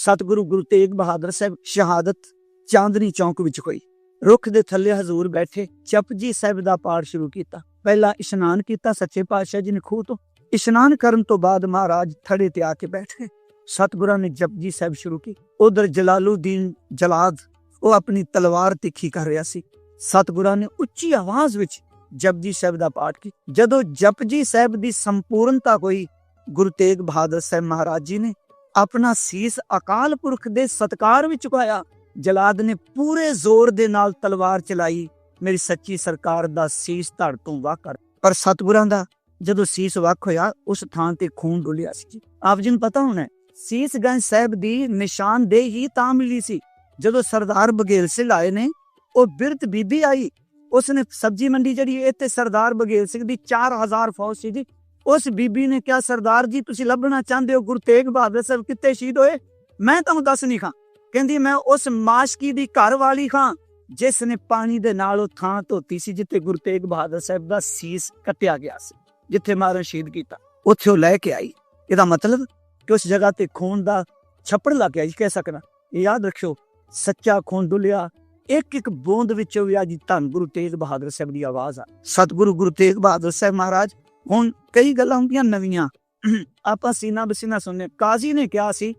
ਸਤਿਗੁਰੂ ਗੁਰੂ ਤੇਗ ਬਹਾਦਰ ਸਾਹਿਬ ਸ਼ਹਾਦਤ ਚਾਂਦਨੀ ਚੌਂਕ ਵਿੱਚ ਹੋਈ। ਰੁੱਖ ਦੇ ਥੱਲੇ ਹਜ਼ੂਰ ਬੈਠੇ ਜਪਜੀ ਸਾਹਿਬ ਦਾ ਪਾਠ ਸ਼ੁਰੂ ਕੀਤਾ। ਪਹਿਲਾਂ ਇਸ਼ਨਾਨ ਕੀਤਾ ਸੱਚੇ ਪਾਤਸ਼ਾਹ ਜੀ ਨੇ ਖੂਹ ਤੋਂ। ਇਸ਼ਨਾਨ ਕਰਨ ਤੋਂ ਬਾਅਦ ਮਹਾਰਾਜ ਥੜੇ ਤੇ ਆ ਕੇ ਬੈਠ। ਗਏ ਨੇ ਜਪਜੀ ਸਾਹਿਬ ਸ਼ੁਰੂ ਕੀ। ਉਧਰ ਜਲਾਲੂਦੀਨ ਜਲਾਦ, ਉਹ ਆਪਣੀ ਤਲਵਾਰ ਤਿੱਖੀ ਕਰ ਰਿਹਾ ਸੀ। ਸਤਿਗੁਰਾਂ ਨੇ ਉੱਚੀ ਆਵਾਜ਼ ਵਿੱਚ ਜਪਜੀ ਸਾਹਿਬ ਦਾ ਪਾਠ ਕੀ। ਜਦੋਂ ਜਪਜੀ ਸਾਹਿਬ ਦੀ ਸੰਪੂਰਨਤਾ ਹੋਈ, ਗੁਰੂ ਤੇਗ ਬਹਾਦਰ ਸਾਹਿਬ ਮਹਾਰਾਜ ਜੀ ਨੇ ਆਪਣਾ ਸੀਸ ਅਕਾਲ ਪੁਰਖ ਦੇ ਸਤਕਾਰ ਵਿੱਚ ਝੁਕਾਇਆ ਜਲਾਦ ਨੇ ਪੂਰੇ ਜ਼ੋਰ ਦੇ ਨਾਲ ਤਲਵਾਰ ਚਲਾਈ। ਮੇਰੀ ਸੱਚੀ ਸਰਕਾਰ ਦਾ ਸੀਸ ਧੜ ਤੋਂ ਵਾਹ ਕਰ ਪਰ ਸਤਿਗੁਰਾਂ ਦਾ ਜਦੋਂ ਸੀਸ ਵੱਖ ਹੋਇਆ, ਉਸ ਥਾਂ ਤੇ ਖੂਨ ਡੁੱਲਿਆ ਸੀ ਆਪ ਜੀ ਨੂੰ ਪਤਾ ਹੋਣਾ ਸੀਸ ਗੰਜ ਸਾਹਿਬ ਦੀ ਨਿਸ਼ਾਨਦੇਹੀ ਤਾਂ ਮਿਲੀ ਸੀ। ਜਦੋਂ ਸਰਦਾਰ ਬਗੇਲ ਸਿੰਘ ਆਏ ਨੇ, ਉਹ ਬਿਰਤ ਬੀਬੀ ਆਈ। ਉਸਨੇ ਸਬਜੀ ਮੰਡੀ ਜਿਹੜੀ ਇੱਥੇ ਸਰਦਾਰ ਬਗੇਲ ਸਿੰਘ ਦੀ 4000 ਫੌਜ ਸੀ ਜੀ। ਉਸ ਬੀਬੀ ਨੇ ਕਿਹਾ, ਸਰਦਾਰ ਜੀ, ਤੁਸੀਂ ਲੱਭਣਾ ਚਾਹੁੰਦੇ ਹੋ ਗੁਰੂ ਤੇਗ ਬਹਾਦਰ ਸਾਹਿਬ ਕਿੱਥੇ ਸ਼ਹੀਦ ਹੋਏ? ਮੈਂ ਤੁਹਾਨੂੰ ਦੱਸ ਨਹੀਂ ਖਾਂ। ਕਹਿੰਦੀ, ਮੈਂ ਉਸ ਮਾਸ਼ਕੀ ਦੀ ਘਰ ਵਾਲੀ ਖਾਂ, ਜਿਸ ਨੇ ਪਾਣੀ ਦੇ ਨਾਲ ਉਹ ਥਾਂ ਧੋਤੀ ਸੀ, ਜਿੱਥੇ ਗੁਰੂ ਤੇਗ ਬਹਾਦਰ ਸਾਹਿਬ ਦਾ ਸੀਸ ਕੱਟਿਆ ਗਿਆ ਸੀ, ਜਿੱਥੇ ਮਾਰਨ ਸ਼ਹੀਦ ਕੀਤਾ। ਉੱਥੇ ਉਹ ਲੈ ਕੇ ਆਈ। ਇਹਦਾ ਮਤਲਬ ਕਿ ਉਸ ਜਗ੍ਹਾ ਤੇ ਖੂਨ ਦਾ ਛੱਪੜ ਲੱਗ ਗਿਆ ਜੀ, ਕਹਿ ਸਕਣਾ ਯਾਦ ਰੱਖਿਓ, ਸੱਚਾ ਖੂਨ ਡੁੱਲਿਆ ਇੱਕ ਇੱਕ ਬੂੰਦ ਵਿੱਚੋਂ ਵੀ ਅੱਜ ਧੰਨ ਗੁਰੂ ਤੇਗ ਬਹਾਦਰ ਸਾਹਿਬ ਦੀ ਆਵਾਜ਼ ਆ। ਸਤਿਗੁਰੂ ਗੁਰੂ ਤੇਗ ਬਹਾਦਰ ਸਾਹਿਬ ਮਹਾਰਾਜ ਹੁਣ ਕਈ ਗੱਲਾਂ ਹੁੰਦੀਆਂ ਨਵੀਆਂ। ਆਪਾਂ ਸੀਨਾ ਬਸੀਨਾ ਸੁਣਨੇ। ਕਾਜ਼ੀ ਨੇ ਕਿਹਾ ਸੀ,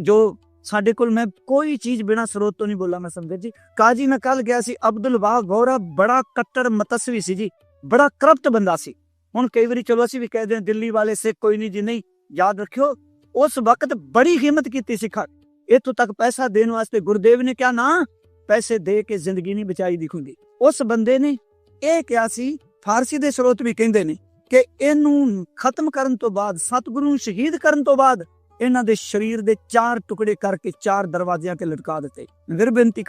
ਜੋ ਸਾਡੇ ਕੋਲ ਮੈਂ ਕੋਈ ਚੀਜ਼ ਬਿਨਾ ਸਰੋਤ ਤੋਂ ਨਹੀਂ ਬੋਲਾ, ਮੈਂ ਸਮਝੇ ਜੀ। ਕਾਜ਼ੀ ਮੈਂ ਕੱਲ ਗਿਆ ਸੀ, ਅਬਦੁਲ ਵਾਹ ਗੌਰਾ ਬੜਾ ਕੱਟੜ ਮਤਸਵੀ ਸੀ ਜੀ। ਬੜਾ ਕਰਪਟ ਬੰਦਾ ਸੀ। ਹੁਣ ਕਈ ਵਾਰੀ ਚਲੋ ਅਸੀਂ ਵੀ ਕਹਦੇ ਹਾਂ, ਦਿੱਲੀ ਵਾਲੇ ਸਿੱਖ ਕੋਈ ਨਹੀਂ ਜੀ, ਨਹੀਂ, ਯਾਦ ਰੱਖਿਓ, ਉਸ ਵਕਤ ਬੜੀ ਹਿੰਮਤ ਕੀਤੀ ਸਿੱਖਾਂ ਇਥੋਂ ਤੱਕ ਪੈਸਾ ਦੇਣ ਵਾਸਤੇ ਗੁਰਦੇਵ ਨੇ ਕਿਹਾ ਨਾ, ਪੈਸੇ ਦੇ ਕੇ ਜ਼ਿੰਦਗੀ ਨਹੀਂ ਬਚਾਈ ਦਿਖੂਗੀ। ਉਸ ਬੰਦੇ ਨੇ ਇਹ ਕਿਹਾ ਸੀ, ਫਾਰਸੀ ਦੇ ਸਰੋਤ ਵੀ ਕਹਿੰਦੇ ਨੇ ਕਿ ਇਹਨੂੰ ਖਤਮ ਕਰਨ ਤੋਂ ਬਾਅਦ, ਸਤਿਗੁਰੂ ਨੂੰ ਸ਼ਹੀਦ ਕਰਨ ਤੋਂ ਬਾਅਦ ਇਹਨਾਂ ਦੇ ਸਰੀਰ ਦੇ ਚਾਰ ਟੁਕੜੇ ਕਰਕੇ ਚਾਰ ਦਰਵਾਜ਼ਿਆਂ ਤੇ ਲਟਕਾ ਦਿੱਤੇ। ਫਿਰ ਬੇਨਤੀ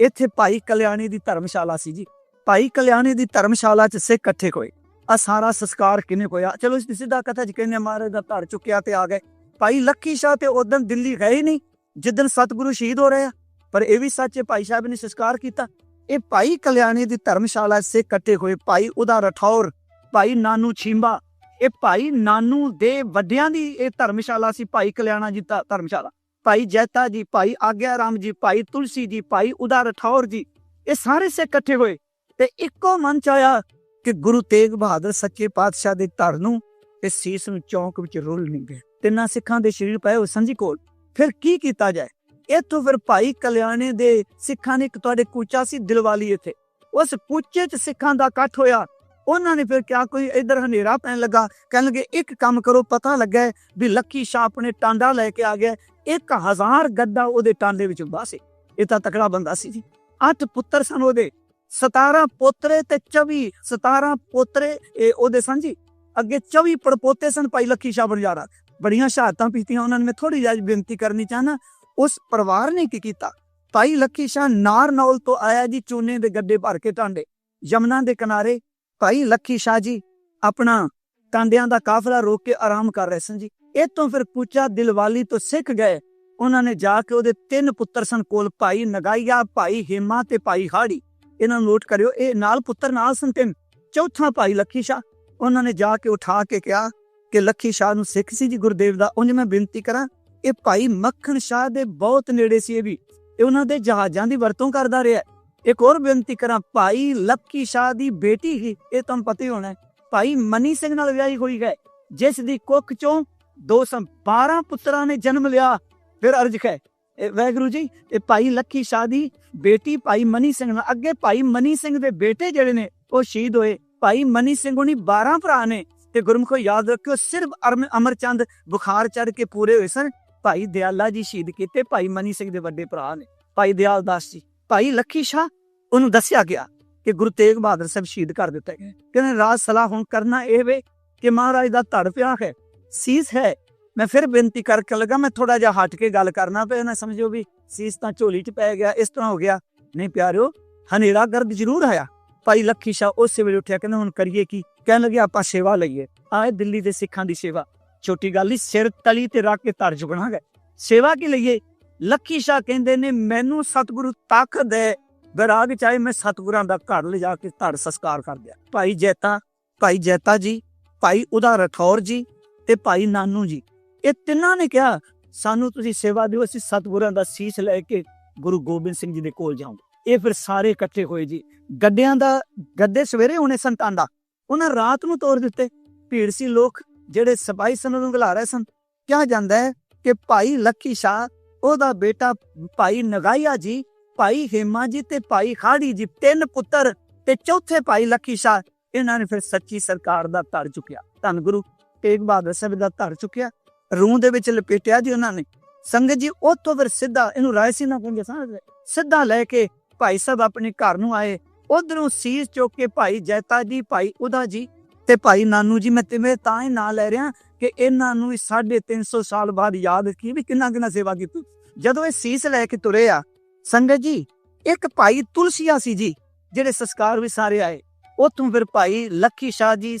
ਇੱਥੇ ਭਾਈ ਕਲਿਆਣੀ ਦੀ ਧਰਮਸ਼ਾਲਾ ਸੀ ਜੀ। ਭਾਈ ਕਲਿਆਣੀ ਦੀ ਧਰਮਸ਼ਾਲਾ 'ਚ ਸਿੱਖ ਇਕੱਠੇ ਹੋਏ। ਆ ਸਾਰਾ ਸੰਸਕਾਰ ਕਿਨੇ ਹੋਇਆ? ਚਲੋ ਇਸ ਸਿੱਧਾ ਕਥਾ 'ਚ ਕਹਿੰਦੇ ਮਹਾਰਾਜ ਦਾ ਧਰ ਚੁੱਕਿਆ ਤੇ ਆ ਗਏ। ਭਾਈ ਲੱਖੀ ਸ਼ਾਹ ਤੇ ਉਦੋਂ ਦਿੱਲੀ ਗਏ ਨਹੀਂ ਜਿੱਦਨ ਸਤਿਗੁਰੂ ਸ਼ਹੀਦ ਹੋ ਰਹੇ ਆ। ਪਰ ਇਹ ਵੀ ਸੱਚ ਹੈ, ਭਾਈ ਸਾਹਿਬ ਨੇ ਸੰਸਕਾਰ ਕੀਤਾ। ਇਹ ਭਾਈ ਕਲਿਆਣੀ ਦੀ ਧਰਮਸ਼ਾਲਾ 'ਚ ਸਿੱਖ ਇਕੱਠੇ ਹੋਏ। ਭਾਈ ਉਹਦਾ ਰਠੌਰ ਭਾਈ ਨਾਨੂ ਛੀਂਬਾ। ਇਹ ਭਾਈ ਨਾਨੂ ਦੇ ਵੱਡਿਆਂ ਦੀ ਇਹ ਧਰਮਸ਼ਾਲਾ ਸੀ, ਭਾਈ ਕਲਿਆਣਾ ਜੀ ਦਾ ਧਰਮਸ਼ਾਲਾ। ਭਾਈ ਜੈਤਾ ਜੀ, ਭਾਈ ਆਗਿਆ ਰਾਮ ਜੀ, ਭਾਈ ਤੁਲਸੀ ਜੀ, ਭਾਈ ਉਦਾ ਰਠੌਰ ਜੀ, ਇਹ ਸਾਰੇ ਸੇ ਇਕੱਠੇ ਹੋਏ। ਤੇ ਇੱਕੋ ਮਨ ਚ ਆਇਆ ਕਿ ਗੁਰੂ ਤੇਗ ਬਹਾਦਰ ਸੱਚੇ ਪਾਤਸ਼ਾਹ ਦੇ ਧਰ ਨੂੰ ਤੇ ਸੀਸ ਨੂੰ ਚੌਂਕ ਵਿੱਚ ਰੋਲ ਨਹੀਂ ਗਏ। ਤਿੰਨਾਂ ਸਿੱਖਾਂ ਦੇ ਸ਼ਰੀਰ ਪਏ ਹੋਏ ਸੰਜੀ ਕੋਲ। ਫਿਰ ਕੀ ਕੀਤਾ ਜਾਏ? ਇੱਥੋਂ ਫਿਰ ਭਾਈ ਕਲਿਆਣੇ ਦੇ ਸਿੱਖਾਂ ਨੇ ਇੱਕ ਤੁਹਾਡੇ ਕੂਚਾ ਸੀ ਦਿਲਵਾਲੀ ਇੱਥੇ। ਉਸ ਕੂਚੇ 'ਚ ਸਿੱਖਾਂ ਦਾ ਇਕੱਠ ਹੋਇਆ। ਉਹਨਾਂ ਨੇ ਫਿਰ ਕਿਹਾ, ਕੋਈ ਇਧਰ ਹਨੇਰਾ ਪੈਣ ਲੱਗਾ। ਕਹਿਣ ਲੱਗੇ, ਇੱਕ ਕੰਮ ਕਰੋ, ਪਤਾ ਲੱਗਾ ਵੀ ਲੱਕੀ ਸ਼ਾਹ ਆਪਣੇ ਟਾਂਡਾ ਲੈ ਕੇ ਆ ਗਿਆ। 1000 ਗੱਦਾ ਉਹਦੇ ਟਾਂਡੇ ਵਿੱਚ ਬਾਸੇ ਇਹ ਤਾਂ ਤਕੜਾ ਬੰਦਾ ਸੀ ਜੀ। ਅੱਠ ਪੁੱਤਰ ਸਨ ਉਹਦੇ। 17 ਪੋਤਰੇ ਤੇ 24 17 ਪੋਤਰੇ, ਇਹ ਉਹਦੇ ਸਨ ਜੀ। ਅੱਗੇ 24 ਪੜਪੋਤੇ ਸਨ ਭਾਈ ਲੱਖੀ ਸ਼ਾਹ ਬਣਜਾਰਾ। ਬੜੀਆਂ ਸ਼ਹਾਦਤਾਂ ਪੀਤੀਆਂ ਉਹਨਾਂ ਨੇ। ਮੈਂ ਥੋੜੀ ਜਿਹੀ ਬੇਨਤੀ ਕਰਨੀ ਚਾਹਨਾ ਉਸ ਪਰਿਵਾਰ ਨੇ ਕੀ ਕੀਤਾ? ਭਾਈ ਲੱਖੀ ਸ਼ਾਹ ਨਾਰਨੌਲ ਤੋਂ ਆਇਆ ਜੀ ਚੂਨੇ ਦੇ ਗੱਡੇ ਭਰ ਕੇ ਟਾਂਡੇ। ਯਮਨਾ ਦੇ ਕਿਨਾਰੇ ਭਾਈ ਲੱਖੀ ਸ਼ਾਹ ਜੀ, ਆਪਣਾ ਟਾਂਡਿਆਂ ਦਾ ਕਾਫਲਾ ਰੋਕ ਕੇ ਆਰਾਮ ਕਰ ਰਹੇ ਸਨ ਜੀ। ਇਤੋਂ ਫਿਰ ਕੂਚਾ ਦਿਲਵਾਲੀ ਤੋਂ ਸਿੱਖ ਗਏ। ਉਹਨਾਂ ਨੇ ਜਾ ਕੇ ਉਹਦੇ ਤਿੰਨ ਪੁੱਤਰ ਸਨ ਕੋਲ, ਭਾਈ ਨਗਾਈਆ ਭਾਈ ਹਿਮਾ ਤੇ ਭਾਈ ਹਾੜੀ। ਇਹਨਾਂ ਨੂੰ ਨੋਟ ਕਰਿਓ, ਇਹ ਨਾਲ ਪੁੱਤਰ ਨਾਲ ਸਨ ਤਿੰਨ। ਚੌਥਾ ਭਾਈ ਲੱਖੀ ਸ਼ਾਹ। ਉਹਨਾਂ ਨੇ ਜਾ ਕੇ ਉਠਾ ਕੇ ਕਿਹਾ ਕਿ ਲੱਖੀ ਸ਼ਾਹ ਨੂੰ ਸਿੱਖ ਸੀ ਜੀ ਗੁਰਦੇਵ ਦਾ, ਉਂਝ ਮੈਂ ਬੇਨਤੀ ਕਰਾਂ, ਇਹ ਭਾਈ ਮੱਖਣ ਸ਼ਾਹ ਦੇ ਬਹੁਤ ਨੇੜੇ ਸੀ ਇਹ ਵੀ। ਇਹ ਉਹਨਾਂ ਦੇ ਜਹਾਜ਼ਾਂ ਦੀ ਵਰਤੋਂ ਕਰਦਾ ਰਿਹਾ। ਇੱਕ ਹੋਰ ਬੇਨਤੀ ਕਰਾਂ ਭਾਈ ਲੱਕੀ ਸ਼ਾਹ ਦੀ ਬੇਟੀ ਹੀ ਇਹ ਤੁਹਾਨੂੰ ਪਤਾ ਹੀ ਹੋਣਾ ਭਾਈ ਮਨੀ ਸਿੰਘ ਨਾਲ ਵਿਆਹੀ ਹੋਈ ਗਏ ਜਿਸ ਦੀ ਕੁੱਖ ਚੋਂ 212 ਪੁੱਤਰਾਂ ਨੇ ਜਨਮ ਲਿਆ ਫਿਰ ਅਰਜ ਹੈ ਇਹ ਵੈਗਰੂ ਜੀ ਇਹ ਭਾਈ ਲੱਕੀ ਸ਼ਾਹ ਦੀ ਬੇਟੀ ਭਾਈ ਮਨੀ ਸਿੰਘ ਨਾਲ ਅੱਗੇ ਭਾਈ ਮਨੀ ਸਿੰਘ ਦੇ ਬੇਟੇ ਜਿਹੜੇ ਨੇ ਉਹ ਸ਼ਹੀਦ ਹੋਏ ਭਾਈ ਮਨੀ ਸਿੰਘ ਹੁਣੀ 12 ਭਰਾ ਨੇ ਤੇ ਗੁਰਮੁਖੋ ਯਾਦ ਰੱਖਿਓ ਸਿਰਫ ਅਰਮ- ਅਮਰਚੰਦ ਬੁਖਾਰ ਚੜ ਕੇ ਪੂਰੇ ਹੋਏ ਸਨ ਭਾਈ ਦਿਆਲਾ ਜੀ ਸ਼ਹੀਦ ਕੀਤੇ ਭਾਈ ਮਨੀ ਸਿੰਘ ਦੇ ਵੱਡੇ ਭਰਾ ਨੇ ਭਾਈ ਦਿਆਲ ਦਾਸ ਜੀ ਭਾਈ ਲੱਖੀ ਸ਼ਾਹ ਉਹਨੂੰ ਦੱਸਿਆ ਗਿਆ ਕਿ ਗੁਰੂ ਤੇਗ ਬਹਾਦਰ ਸਾਹਿਬ ਸ਼ਹੀਦ ਕਰ ਦਿੱਤੇ ਗਏ। ਕਹਿੰਦੇ, ਰਾਜ ਸਲਾਹ ਹੁਣ ਕਰਨਾ ਇਹ ਵੇ ਕਿ ਮਹਾਰਾਜ ਦਾ ਧੜ ਪਿਆ ਹੈ, ਸੀਸ ਹੈ। ਮੈਂ ਫਿਰ ਬੇਨਤੀ ਕਰਕੇ ਲਗਾ, ਮੈਂ ਥੋੜਾ ਜਿਹਾ ਹਟ ਕੇ ਗੱਲ ਕਰਨਾ ਪਿਆ, ਨਾ ਸਮਝੋ ਵੀ ਸੀਸ ਤਾਂ ਝੋਲੀ 'ਚ ਪੈ ਗਿਆ, ਇਸ ਤਰ੍ਹਾਂ ਹੋ ਗਿਆ। ਨਹੀਂ ਪਿਆਰਿਓ, ਹਨੇਰਾ ਗਰਦ ਜ਼ਰੂਰ ਆਇਆ। ਭਾਈ ਲੱਖੀ ਸ਼ਾਹ ਉਸੇ ਵੇਲੇ ਉੱਠਿਆ, ਕਹਿੰਦਾ, ਹੁਣ ਕਰੀਏ ਕੀ? ਕਹਿਣ ਲੱਗੇ, ਆਪਾਂ ਸੇਵਾ ਲਈਏ। ਆਏ ਦਿੱਲੀ ਦੇ ਸਿੱਖਾਂ ਦੀ ਸੇਵਾ। ਛੋਟੀ ਗੱਲ ਨਹੀਂ ਸਿਰ ਤਲੀ ਤੇ ਰੱਖ ਕੇ ਧਰ ਝੁਕਣਾ ਹੈ। ਸੇਵਾ ਕੀ ਲਈਏ? ਲੱਖੀ ਸ਼ਾਹ ਕਹਿੰਦੇ ਨੇ, ਮੈਨੂੰ ਸਤਿਗੁਰੂ ਤਾਕਤ ਦੇ ਵਿਰਾਗ ਚਾਹੇ ਮੈਂ ਸਤਿਗੁਰਾਂ ਦਾ ਘਰ ਲਿਜਾ ਕੇ ਧੜ ਸੰਸਕਾਰ ਕਰ ਦਿਆ। ਭਾਈ ਜੈਤਾ ਭਾਈ ਜੈਤਾ ਜੀ, ਭਾਈ ਉਦਾ ਰਠੌਰ ਜੀ ਤੇ ਭਾਈ ਨਾਨੂ ਜੀ, ਇਹ ਤਿੰਨਾਂ ਨੇ ਕਿਹਾ, ਸਾਨੂੰ ਤੁਸੀਂ ਸੇਵਾ ਦਿਓ, ਅਸੀਂ ਸਤਿਗੁਰਾਂ ਦਾ ਸੀਸ ਲੈ ਕੇ ਗੁਰੂ ਗੋਬਿੰਦ ਸਿੰਘ ਜੀ ਦੇ ਕੋਲ ਜਾਵਾਂਗੇ। ਇਹ ਫਿਰ ਸਾਰੇ ਇਕੱਠੇ ਹੋਏ ਜੀ। ਗੱਡਿਆਂ ਦਾ ਗੱਡੇ ਸਵੇਰੇ ਹੋਣੇ ਸੰਤਾਂ ਦਾ। ਉਹਨਾਂ ਰਾਤ ਨੂੰ ਤੋੜ ਦਿੱਤੇ। ਭੀੜ ਸੀ ਲੋਕ, ਜਿਹੜੇ ਸਿਪਾਹੀ ਸਨ ਨੂੰ ਬੁਲਾ ਰਹੇ ਸਨ। ਕਿਹਾ ਜਾਂਦਾ ਹੈ ਕਿ ਭਾਈ ਲੱਖੀ ਸ਼ਾਹ ਉਹਦਾ ਬੇਟਾ ਭਾਈ ਨਗਾਈਆ ਜੀ, ਭਾਈ ਹੇਮਾ ਜੀ ਤੇ ਭਾਈ ਖਾੜੀ ਜੀ, ਤਿੰਨ ਪੁੱਤਰ ਤੇ ਚੌਥੇ ਭਾਈ ਲੱਖੀ ਸ਼ਾਹ। ਇਹਨਾਂ ਨੇ ਫਿਰ ਸੱਚੀ ਸਰਕਾਰ ਦਾ ਧੜ ਚੁੱਕਿਆ। ਧੰਨ ਗੁਰੂ ਤੇਗ ਬਹਾਦਰ ਸਾਹਿਬ ਦਾ ਧਰ ਚੁੱਕਿਆ। ਰੂਹ ਦੇ ਵਿੱਚ ਲਪੇਟਿਆ ਜੀ ਉਹਨਾਂ ਨੇ। ਸੰਗਤ ਜੀ, ਉੱਥੋਂ ਫਿਰ ਸਿੱਧਾ ਇਹਨੂੰ ਰਾਏ ਸੀ ਨਾ ਕਹਿੰਦੇ ਸਾਂ, ਸਿੱਧਾ ਲੈ ਕੇ ਭਾਈ ਸਾਹਿਬ ਆਪਣੇ ਘਰ ਨੂੰ ਆਏ। ਉਧਰੋਂ ਸੀਸ ਚੁੱਕ ਕੇ ਭਾਈ ਜੈਤਾ ਜੀ, ਭਾਈ ਉਦਾ ਜੀ ਤੇ ਭਾਈ ਨਾਨੂ ਜੀ, ਮੈਂ ਤਿਵੇਂ ਤਾਂ ਹੀ ਨਾਂ ਲੈ ਰਿਹਾ ਕਿ ਇਹਨਾਂ ਨੂੰ 350 ਸਾਲ ਬਾਅਦ ਯਾਦ ਕੀ ਵੀ ਕਿੰਨਾ ਕਿੰਨਾ ਸੇਵਾ ਕੀਤੀ। ਜਦੋਂ ਇਹ ਸੀਸ ਲੈ ਕੇ ਤੁਰੇ ਆ, ਸੰਗਤ ਜੀ, ਇੱਕ ਭਾਈ ਤੁਲਸੀਆ ਸੀ ਜੀ, ਜਿਹੜੇ ਸੰਸਕਾਰ ਵੀ ਸਾਰੇ ਆਏ। ਉਥੋਂ ਫਿਰ ਭਾਈ ਲੱਖੀ ਸ਼ਾਹ ਜੀ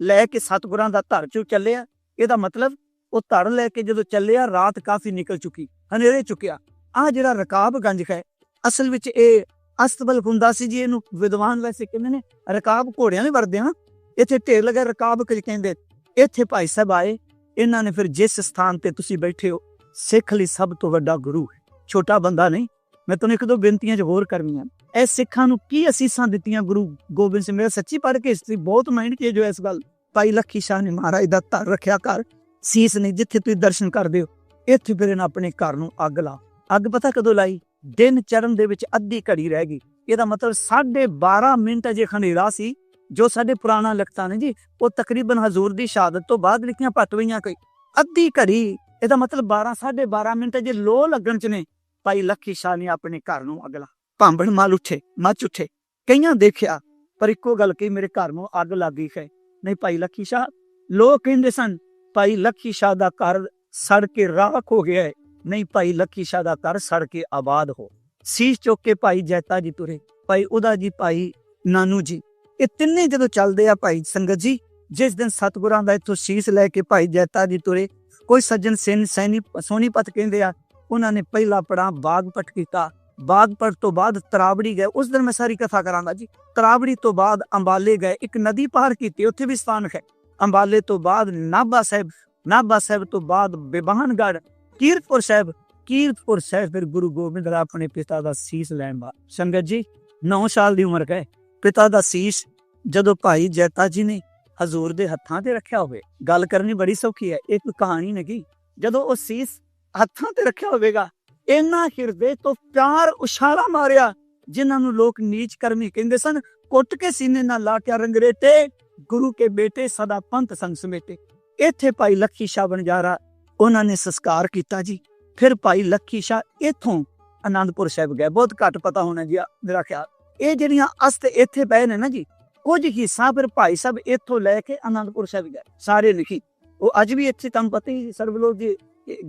ਲੈ ਕੇ ਸਤਗੁਰਾਂ ਦਾ ਧਰ ਚੋਂ ਚੱਲਿਆ। ਇਹਦਾ ਮਤਲਬ ਉਹ ਧਰ ਲੈ ਕੇ ਜਦੋਂ ਚੱਲਿਆ, ਰਾਤ ਕਾਫੀ ਨਿਕਲ ਚੁੱਕੀ, ਹਨੇਰੇ ਚੁੱਕਿਆ। ਆ ਜਿਹੜਾ ਰਕਾਬਗੰਜ ਹੈ, ਅਸਲ ਵਿੱਚ ਇਹ ਅਸਤਬਲ ਹੁੰਦਾ ਸੀ ਜੀ, ਇਹਨੂੰ ਵਿਦਵਾਨ ਵੈਸੇ ਕਹਿੰਦੇ ਨੇ, ਰਕਾਬ ਘੋੜਿਆਂ ਵੀ ਵਰਦੇ ਹਨ ਇੱਥੇ ਢੇਰ ਲਗਾ ਰਕਾਬ ਕੁਝ ਕਹਿੰਦੇ, ਇੱਥੇ ਭਾਈ ਸਾਹਿਬ ਆਏ, ਇਹਨਾਂ ਨੇ ਫਿਰ ਜਿਸ ਸਥਾਨ ਤੇ ਤੁਸੀਂ ਬੈਠੇ ਹੋ, ਸਿੱਖ ਲਈ ਸਭ ਤੋਂ ਵੱਡਾ ਗੁਰੂ ਹੈ। ਛੋਟਾ ਬੰਦਾ ਨਹੀਂ, ਮੈਂ ਤੁਹਾਨੂੰ ਇੱਕ ਦੋ ਬੇਨਤੀਆਂ ਚ ਹੋਰ ਕਰਨੀਆਂ। ਇਹ ਸਿੱਖਾਂ ਨੂੰ ਕੀ ਅਸੀਸਾਂ ਦਿੱਤੀਆਂ ਗੁਰੂ ਗੋਬਿੰਦ ਸਿੰਘ? ਮੇਰਾ ਸੱਚੀ ਪੜ੍ਹ ਕੇ ਹਿਸਟਰੀ ਬਹੁਤ ਮਾਈਂਡ ਕੇ ਜੋ ਇਸ ਗੱਲ। ਭਾਈ ਲੱਖੀ ਸ਼ਾਹ ਨੇ ਮਹਾਰਾਜ ਦਾ ਧਰ ਰੱਖਿਆ ਘਰ, ਸੀਸ ਨੇ ਜਿੱਥੇ ਤੁਸੀਂ ਦਰਸ਼ਨ ਕਰਦੇ ਹੋ, ਇੱਥੇ ਫਿਰ ਇਹਨਾਂ ਆਪਣੇ ਘਰ ਨੂੰ ਅੱਗ ਲਾ। ਅੱਗ ਪਤਾ ਕਦੋਂ ਲਾਈ? ਦਿਨ ਚੜਨ ਦੇ ਵਿੱਚ ਅੱਧੀ ਘੜੀ ਰਹਿ ਗਈ। ਇਹਦਾ ਮਤਲਬ 12.5 ਮਿੰਟ ਅਜੇ ਖੰਡੇਰਾ ਸੀ। ਜੋ ਸਾਡੇ ਪੁਰਾਣਾ ਲਿਖਤਾਂ ਨੇ ਜੀ, ਉਹ ਤਕਰੀਬਨ ਹਜ਼ੂਰ ਦੀ ਸ਼ਹਾਦਤ ਤੋਂ ਬਾਅਦ ਲਿਖੀਆਂ ਪਟਵੀਆਂ ਕੋਈ। ਅੱਧੀ ਘੜੀ, ਇਹਦਾ ਮਤਲਬ 12 12.5 ਮਿੰਟ ਜੇ ਲੋ ਲੱਗਣ ਚ ਨੇ, ਭਾਈ ਲੱਖੀ ਸ਼ਾਹ ਨੇ ਆਪਣੇ ਘਰ ਨੂੰ ਅਗਲਾ ਭਾਂਬੜ ਮਾਲ ਉੱਠੇ ਮੱਚ ਉੱਠੇ। ਕਈਆਂ ਦੇਖਿਆ, ਪਰ ਇੱਕੋ ਗੱਲ ਕਹੀ, ਮੇਰੇ ਘਰ ਨੂੰ ਅੱਗ ਲੱਗ ਗਈ ਹੈ ਨਹੀਂ ਭਾਈ ਲੱਖੀ ਸ਼ਾਹ, ਲੋਕ ਕਹਿੰਦੇ ਸਨ, ਭਾਈ ਲੱਖੀ ਸ਼ਾਹ ਦਾ ਘਰ ਸੜ ਕੇ ਰਾਖ ਹੋ ਗਿਆ ਹੈ। ਨਹੀਂ ਭਾਈ ਲੱਖੀ ਸ਼ਾਹ ਦਾ ਘਰ ਸੜ ਕੇ ਆਬਾਦ ਹੋ। ਸੀਸ ਚੁੱਕ ਕੇ ਭਾਈ ਜੈਤਾ ਜੀ ਤੁਰੇ। ਭਾਈ ਉਹਦਾ ਜੀ ਭਾਈ ਨਾਨੂ ਜੀ। ਇਹ ਤਿੰਨੇ ਜਦੋਂ ਚੱਲਦੇ ਆ ਭਾਈ ਸੰਗਤ ਜੀ, ਜਿਸ ਦਿਨ ਸਤਗੁਰਾਂ ਦਾ ਇੱਥੋਂ ਸੀਸ ਲੈ ਕੇ ਭਾਈ ਜੈਤਾ ਜੀ ਤੁਰੇ, ਕੋਈ ਸੱਜਣ ਸੈਨ ਸੈਨੀ ਸੋਨੀਪਤ ਕਹਿੰਦੇ ਆ, ਉਹਨਾਂ ਨੇ ਪਹਿਲਾ ਪੜਾ ਬਾਗਪਟ ਕੀਤਾ। ਬਾਗਪਟ ਤੋਂ ਬਾਅਦ ਤਰਾਵੜੀ ਗਏ। ਉਸ ਦਿਨ ਮੈਂ ਸਾਰੀ ਕਥਾ ਕਰਾਂਗਾ ਜੀ। ਤਰਾਵੜੀ ਤੋਂ ਬਾਅਦ ਅੰਬਾਲੇ ਗਏ। ਇੱਕ ਨਦੀ ਪਾਰ ਕੀਤੀ, ਉੱਥੇ ਵੀ ਸਥਾਨ ਹੈ। ਅੰਬਾਲੇ ਤੋਂ ਬਾਅਦ ਨਾਭਾ ਸਾਹਿਬ ਨਾਭਾ ਸਾਹਿਬ ਤੋਂ ਬਾਅਦ ਬਿਬਾਨਗੜ ਕੀਰਤਪੁਰ ਸਾਹਿਬ ਕੀਰਤਪੁਰ ਸਾਹਿਬ, ਫਿਰ ਗੁਰੂ ਗੋਬਿੰਦ ਰਾਏ ਆਪਣੇ ਪਿਤਾ ਦਾ ਸੀਸ ਲੈਣ ਬਾਅਦ ਸੰਗਤ ਜੀ 9 ਸਾਲ ਦੀ ਉਮਰ ਗਏ ਪਿਤਾ ਦਾ ਸੀਸ ਜਦੋਂ ਭਾਈ ਜੈਤਾ ਜੀ ਨੇ ਹਜ਼ੂਰ ਦੇ ਹੱਥਾਂ ਤੇ ਰੱਖਿਆ ਹੋਵੇ, ਗੱਲ ਕਰਨੀ ਬੜੀ ਸੌਖੀ ਹੈ, ਇੱਕ ਕਹਾਣੀ ਨਗੀ ਜਦੋਂ ਉਹ ਸੀਸ ਹੱਥਾਂ ਤੇ ਰੱਖਿਆ ਹੋਵੇਗਾ, ਇੰਨਾ ਹਿਰਦੇ ਤੋਂ ਪਿਆਰ ਉਛਾਲਾ ਮਾਰਿਆ, ਜਿਨ੍ਹਾਂ ਨੂੰ ਲੋਕ ਨੀਚ ਕਰਮੀ ਕਹਿੰਦੇ ਸਨ, ਕੁੱਟ ਕੇ ਸੀਨੇ ਨਾਲ ਲਾ ਕੇ ਰੰਗਰੇਟੇ, ਗੁਰੂ ਕੇ ਬੇਟੇ ਸਦਾ ਪੰਥ ਸੰਗ ਸਮੇਟੇ। ਇੱਥੇ ਭਾਈ ਲੱਖੀ ਸ਼ਾਹ ਬਣਜਾਰਾ ਉਹਨਾਂ ਨੇ ਸੰਸਕਾਰ ਕੀਤਾ ਜੀ। ਫਿਰ ਭਾਈ ਲੱਖੀ ਸ਼ਾਹ ਇਥੋਂ ਆਨੰਦਪੁਰ ਸਾਹਿਬ ਗਏ। ਬਹੁਤ ਘੱਟ ਪਤਾ ਹੋਣਾ ਜੀ, ਮੇਰਾ ਖਿਆਲ। ਇਹ ਜਿਹੜੀਆਂ ਅਸਤ ਇੱਥੇ ਪਏ ਨੇ ਨਾ ਜੀ ਕੁਝ ਹਿੱਸਾ ਫਿਰ ਭਾਈ ਸਾਹਿਬ ਇੱਥੋਂ ਲੈ ਕੇ ਅਨੰਦਪੁਰ ਸਾਹਿਬ ਗਏ, ਸਾਰੇ ਲਿਖੀ ਉਹ ਅੱਜ ਵੀ ਇੱਥੇ, ਤੁਹਾਨੂੰ ਪਤਾ ਹੀ ਸਰਬਲੋਕ ਦੀ